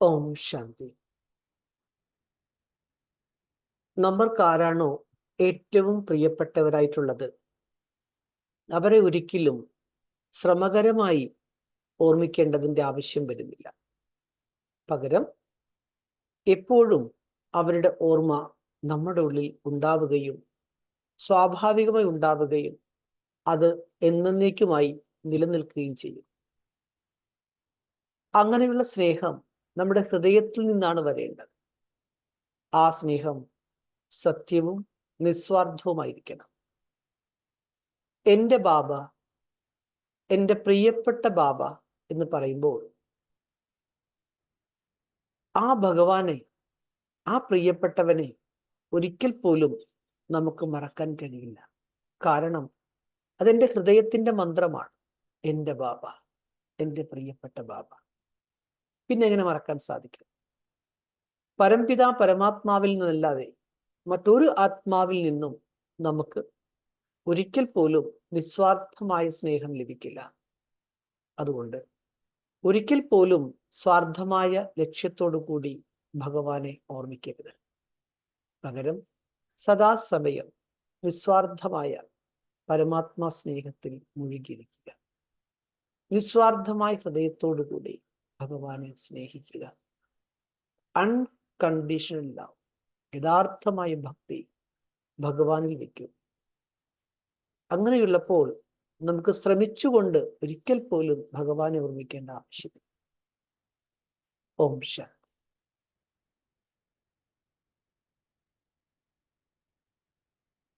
ഓം ശാന്തി നമ്മൾക്കാരാണോ ഏറ്റവും പ്രിയപ്പെട്ടവരായിട്ടുള്ളത്? അവരെ ഒരിക്കലും ശ്രമകരമായി ഓർമ്മിക്കേണ്ടതിന്റെ ആവശ്യം വരുന്നില്ല. പകരം എപ്പോഴും അവരുടെ ഓർമ്മ നമ്മുടെ ഉള്ളിൽ ഉണ്ടാവുകയും സ്വാഭാവികമായി ഉണ്ടാവുകയും അത് എന്നേക്കുമായി നിലനിൽക്കുകയും ചെയ്യും. അങ്ങനെയുള്ള സ്നേഹം നമ്മുടെ ഹൃദയത്തിൽ നിന്നാണ് വരേണ്ടത്. ആ സ്നേഹം സത്യവും നിസ്വാർത്ഥവുമായിരിക്കണം. എന്റെ ബാബ എന്റെ പ്രിയപ്പെട്ട ബാബ എന്ന് പറയുമ്പോൾ ആ ഭഗവാനെ ആ പ്രിയപ്പെട്ടവനെ ഒരിക്കൽ പോലും നമുക്ക് മറക്കാൻ കഴിയില്ല. കാരണം അതെന്റെ ഹൃദയത്തിന്റെ മന്ത്രമാണ്. എന്റെ ബാബ എന്റെ പ്രിയപ്പെട്ട ബാബ. പിന്നെ എങ്ങനെ മറക്കാൻ സാധിക്കും? പരംപിത പരമാത്മാവിൽ നിന്നല്ലാതെ മറ്റൊരു ആത്മാവിൽ നിന്നും നമുക്ക് ഒരിക്കൽ പോലും നിസ്വാർത്ഥമായ സ്നേഹം ലഭിക്കില്ല. അതുകൊണ്ട് ഒരിക്കൽ പോലും സ്വാർത്ഥമായ ലക്ഷ്യത്തോടു കൂടി ഭഗവാനെ ഓർമ്മിക്കരുത്. പകരം സദാസമയം നിസ്വാർത്ഥമായ പരമാത്മാ സ്നേഹത്തിൽ മുഴുകിയിരിക്കുക. നിസ്വാർത്ഥമായ ഹൃദയത്തോടു കൂടി ഭഗവാനെ സ്നേഹിക്കുക. അൺകണ്ടീഷണൽ ലവ് യഥാർത്ഥമായ ഭക്തി ഭഗവാനിൽ വയ്ക്കും. അങ്ങനെയുള്ളപ്പോൾ നമുക്ക് ശ്രമിച്ചുകൊണ്ട് ഒരിക്കൽ പോലും ഭഗവാനെ ഓർമ്മിക്കേണ്ട ആവശ്യമില്ല. ഓം ശാന്തി.